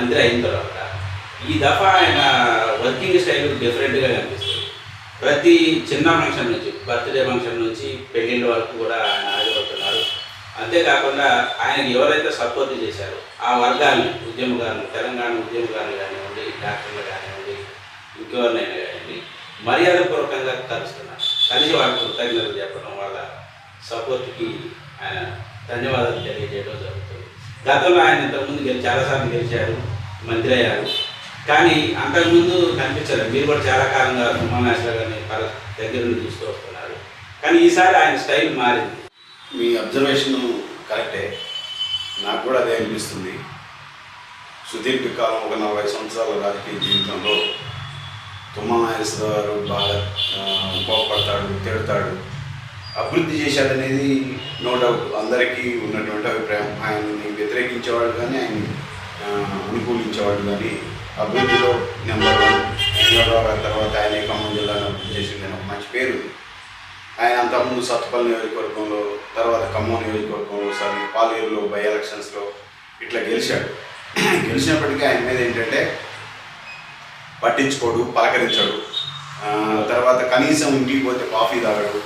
మంత్రి అయిన తర్వాత ఈ దఫా ఆయన వర్కింగ్ స్టైల్ డిఫరెంట్గా కనిపిస్తుంది. ప్రతి చిన్న ఫంక్షన్ నుంచి బర్త్డే ఫంక్షన్ నుంచి పెళ్ళిళ్ళ వరకు కూడా ఆయన హాజరవుతున్నారు అంతేకాకుండా ఆయనకి ఎవరైతే సపోర్ట్ చేశారో ఆ వర్గాన్ని ఉద్యమగారులు తెలంగాణ ఉద్యమగారులు కానివ్వండి డాక్టర్లు కానివ్వండి ఇంకెవరినైనా కానివ్వండి మర్యాదపూర్వకంగా కలుస్తున్నారు. కలిసి వాళ్ళ కృతజ్ఞతలు చెప్పడం వాళ్ళ సపోర్ట్కి ఆయన ధన్యవాదాలు తెలియజేయడం జరుగుతుంది. గతంలో ఆయన ఇంతకుముందు గెలి చాలాసార్లు గెలిచారు. మంత్రి అయ్యారు కానీ అంతకుముందు కనిపించలేదు. మీరు కూడా చాలా కాలంగా సుమనాశ్వర గారిని పర దగ్గర నుండి చూస్తూ వస్తున్నారు. కానీ ఈసారి ఆయన స్టైల్ మారింది. మీ అబ్జర్వేషన్ కరెక్టే. నాకు కూడా అదే అనిపిస్తుంది. సుదీర్ఘకాలం ఒక నలభై సంవత్సరాల రాజకీయ జీవితంలో తుమ్మల నాగేశ్వర గారు బాగా ఆ, కోపడతాడు తిడతాడు. అభివృద్ధి చేశాడనేది నో డౌట్. అందరికీ ఉన్నటువంటి అభిప్రాయం. ఆయన్ని వ్యతిరేకించేవాళ్ళు కానీ ఆయన్ని ఆ, అనుకూలించేవాళ్ళు కానీ అభివృద్ధిలో నెంబర్ వన్ గారి తర్వాత ఆయన ఖమ్మం జిల్లాను అభివృద్ధి చేసిందని ఒక మంచి పేరు. ఆయన అంతకుముందు సత్తుపల్లి నియోజకవర్గంలో తర్వాత ఖమ్మం నియోజకవర్గంలో ఒకసారి పాలేరులో బై ఎలక్షన్స్లో ఇట్లా గెలిచాడు గెలిచినప్పటికీ ఆయన మీద ఏంటంటే పట్టించుకోడు పలకరించాడు తర్వాత కనీసం ఇంటికి పోతే కాఫీ తాగడు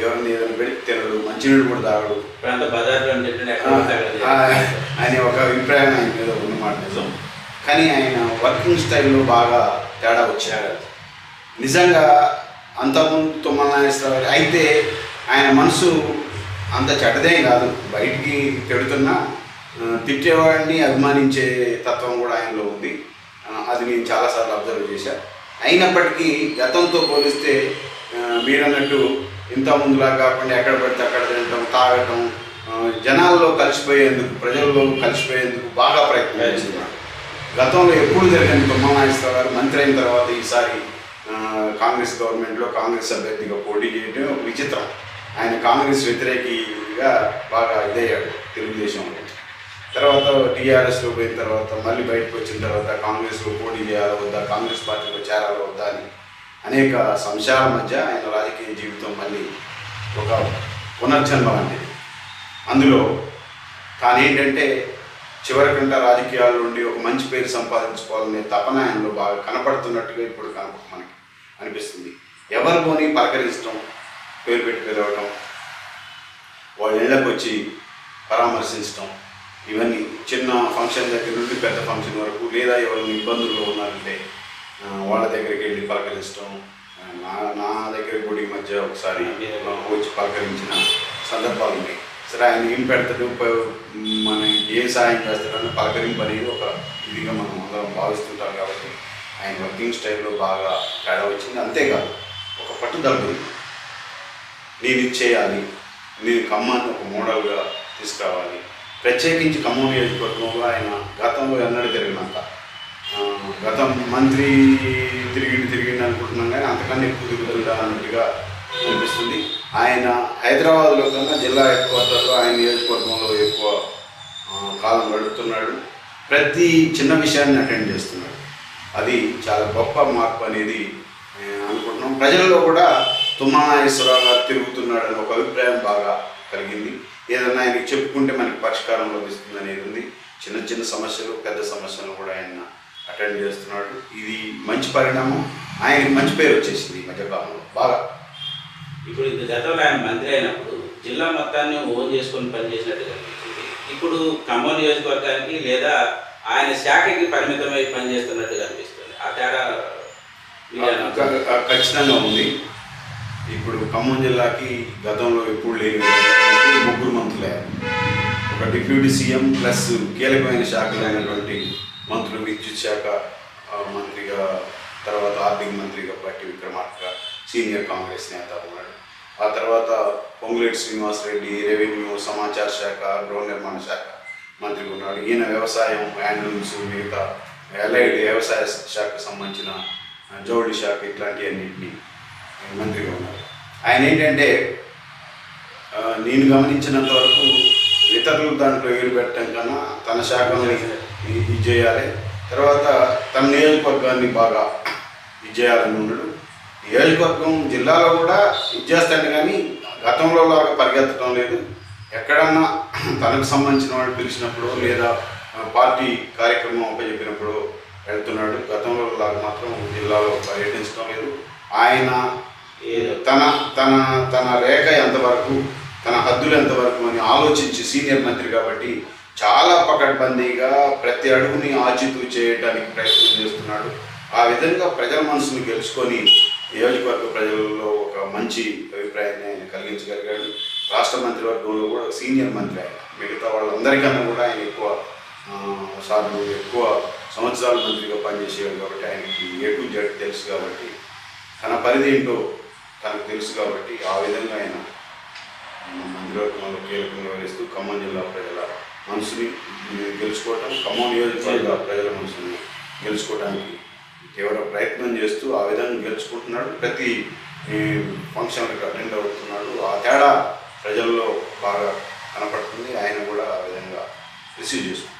ఎవరిని ఏదైనా పెడితే తినడు మంచినీళ్ళు కూడా తాగడు. అనే ఒక అభిప్రాయం ఆయన మీద మాట నిజం కానీ ఆయన వర్కింగ్ స్టైల్లో బాగా తేడా వచ్చారు. నిజంగా అంతకుముందు తుమ్మల నాగేశ్వరరావు అయితే ఆయన మనసు అంత చెడ్డదేం కాదు. బయటికి తిడుతున్నా తిట్టేవాడిని అభిమానించే తత్వం కూడా ఆయనలో ఉంది. అది నేను చాలాసార్లు అబ్జర్వ్ చేశాను అయినప్పటికీ గతంతో పోలిస్తే ఆ, మీరన్నట్టు ఇంత ముందులా కాకుండా ఎక్కడ పడితే అక్కడ తినటం తాగటం జనాల్లో కలిసిపోయేందుకు ప్రజల్లో కలిసిపోయేందుకు బాగా ప్రయత్నం చేస్తున్నారు. గతంలో ఎప్పుడు జరిగిన తుమ్మల నాగేశ్వరరావు గారు మంత్రి అయిన తర్వాత ఈసారి కాంగ్రెస్ గవర్నమెంట్లో కాంగ్రెస్ అభ్యర్థిగా పోటీ చేయడం విచిత్రం. ఆయన కాంగ్రెస్ వ్యతిరేకిగా బాగా ఇదయ్యాడు తెలుగుదేశంలో తర్వాత టీఆర్ఎస్లో పోయిన తర్వాత మళ్ళీ బయటకు వచ్చిన తర్వాత కాంగ్రెస్లో పోటీ చేయాలా వద్దా కాంగ్రెస్ పార్టీలో చేరాలా వద్దా అని అనేక సంశయాల మధ్య ఆయన రాజకీయ జీవితం మళ్ళీ ఒక పునర్జన్మ లాంటిది. అందులో తానేంటంటే చివరికంట రాజకీయాల నుండి ఒక మంచి పేరు సంపాదించుకోవాలనే తపన ఆయనలో బాగా కనపడుతున్నట్టుగా ఇప్పుడు కనప మనకి అనిపిస్తుంది. ఎవరితోని పలకరించడం పేరు పెట్టి పిలవటం వాళ్ళ ఇళ్ళకి వచ్చి పరామర్శించడం ఇవన్నీ చిన్న ఫంక్షన్ దగ్గర నుండి పెద్ద ఫంక్షన్ వరకు లేదా ఎవరైనా ఇబ్బందుల్లో ఉన్నారంటే వాళ్ళ దగ్గరికి వెళ్ళి పలకరించడం నా నా దగ్గరికి కూడా ఈ మధ్య ఒకసారి వచ్చి పలకరించిన సందర్భాలు ఉన్నాయి సరే ఆయన ఏం పెడతాడు? మన ఏ సాయం చేస్తాడని పలకరింపు అనేది ఒక ఇదిగా మనం అందరం భావిస్తుంటాం కాబట్టి ఆయన వర్కింగ్ స్టైల్లో బాగా తేడా వచ్చింది. అంతేకాదు ఒక పట్టుదల నేను ఇది చేయాలి నేను ఖమ్మాన్ని ఒక మోడల్గా తీసుకురావాలి. ప్రత్యేకించి ఖమ్మం నియోజకవర్గంలో ఆయన గతంలో ఎన్నడూ తిరిగినంత. గతం మంత్రి తిరిగి తిరిగింది అనుకుంటున్నాం కానీ అంతకన్నా ఎక్కువ తిరుగుతుందా అన్నట్టుగా అనిపిస్తుంది. ఆయన హైదరాబాద్లో కన్నా జిల్లా హెడ్ క్వార్టర్లో ఆయన నియోజకవర్గంలో ఎక్కువ కాలం గడుపుతున్నాడు. ప్రతి చిన్న విషయాన్ని అటెండ్ చేస్తున్నాడు. అది చాలా గొప్ప మార్పు అనేది అనుకుంటున్నాం. ప్రజల్లో కూడా తుమ్మల గారు తిరుగుతున్నాడని ఒక అభిప్రాయం బాగా కలిగింది. ఏదన్నా ఆయనకి చెప్పుకుంటే మనకి పరిష్కారం లభిస్తుంది అనేది ఉంది. చిన్న చిన్న సమస్యలు పెద్ద సమస్యలు కూడా ఆయన అటెండ్ చేస్తున్నాడు. ఇది మంచి పరిణామం. ఆయనకి మంచి పేరు వచ్చేసింది ఈ మధ్యకాలంలో. బాగా ఇప్పుడు ఇది గతంలో ఆయన మంత్రి అయినప్పుడు జిల్లా మొత్తాన్ని ఓన్ చేసుకొని పనిచేసినట్టు కనిపించింది. ఇప్పుడు ఖమ్మం నియోజకవర్గానికి లేదా ఆయన శాఖకి పరిమితమై పనిచేస్తున్నట్టు కనిపిస్తుంది. ఆ తేడా ఖచ్చితంగా ఉంది. ఇప్పుడు ఖమ్మం జిల్లాకి గతంలో ఎప్పుడు లేని ముగ్గురు మంత్రులయ్యారు ఒక డిప్యూటీ సీఎం ప్లస్ కీలకమైన శాఖలైనటువంటి మంత్రులు విద్యుత్ శాఖ మంత్రిగా తర్వాత ఆర్థిక మంత్రిగా పట్టి విక్రమార్క సీనియర్ కాంగ్రెస్ నేత ఉన్నాడు ఆ తర్వాత పొంగులేటి శ్రీనివాసరెడ్డి రెవెన్యూ సమాచార శాఖ గృహ నిర్మాణ శాఖ మంత్రిగా ఉన్నాడు. ఈయన వ్యవసాయం హ్యాండ్లూమ్స్ మిగతా ఎల్ఐడి వ్యవసాయ శాఖకు సంబంధించిన ఆ, జౌళి శాఖ ఇట్లాంటివన్నింటినీ మంత్రిగా ఉన్నారు. ఆయన ఏంటంటే నేను గమనించినంత వరకు ఇతరులు దాంట్లో వేలు పెట్టడం కన్నా తన శాఖని ఇది ఇది చేయాలి. తర్వాత తన నియోజకవర్గాన్ని బాగా ఇది చేయాలని ఉన్నాడు. నియోజకవర్గం జిల్లాలో కూడా ఇచ్చేస్తాడు కానీ గతంలో లాగా పరిగెత్తడం లేదు. ఎక్కడన్నా తనకు సంబంధించిన వాళ్ళు పిలిచినప్పుడు లేదా పార్టీ కార్యక్రమం అప్పచెప్పినప్పుడు వెళ్తున్నాడు. గతంలో లాగా మాత్రం జిల్లాలో పర్యటించడం లేదు. ఆయన తన తన తన రేఖ ఎంతవరకు తన హద్దులు ఎంతవరకు అని ఆలోచించి సీనియర్ మంత్రి కాబట్టి చాలా పకడ్బందీగా ప్రతి అడుగుని ఆచితూ చేయడానికి ప్రయత్నం చేస్తున్నాడు. ఆ విధంగా ప్రజల మనసును గెలుచుకొని నియోజకవర్గ ప్రజలలో ఒక మంచి అభిప్రాయాన్ని ఆయన కలిగించగలిగాడు. రాష్ట్ర మంత్రివర్గంలో కూడా సీనియర్ మంత్రి ఆయన. మిగతా వాళ్ళందరికన్నా కూడా ఆయన ఎక్కువ సార్లు ఎక్కువ సంవత్సరాల మంత్రిగా పనిచేసేవాడు కాబట్టి ఆయనకి ఏ టు జడ్ తెలుసు కాబట్టి తన పరిధి ఏంటో తనకు తెలుసు కాబట్టి ఆ విధంగా ఆయన మంత్రివర్గంలో కీలకంగా వ్యవహరిస్తూ ఖమ్మం జిల్లా ప్రజల మనసుని గెలుచుకోవటం ఖమ్మం నియోజకవర్గ ప్రజల మనసుని గెలుచుకోవడానికి ఎవరో ప్రయత్నం చేస్తూ ఆ విధంగా గెలుచుకుంటున్నాడు. ప్రతి ఫంక్షన్లకు అటెండ్ అవుతున్నాడు. ఆ తేడా ప్రజల్లో బాగా కనపడుతుంది. ఆయన కూడా ఆ విధంగా రిసీవ్ చేసుకుంటున్నాడు.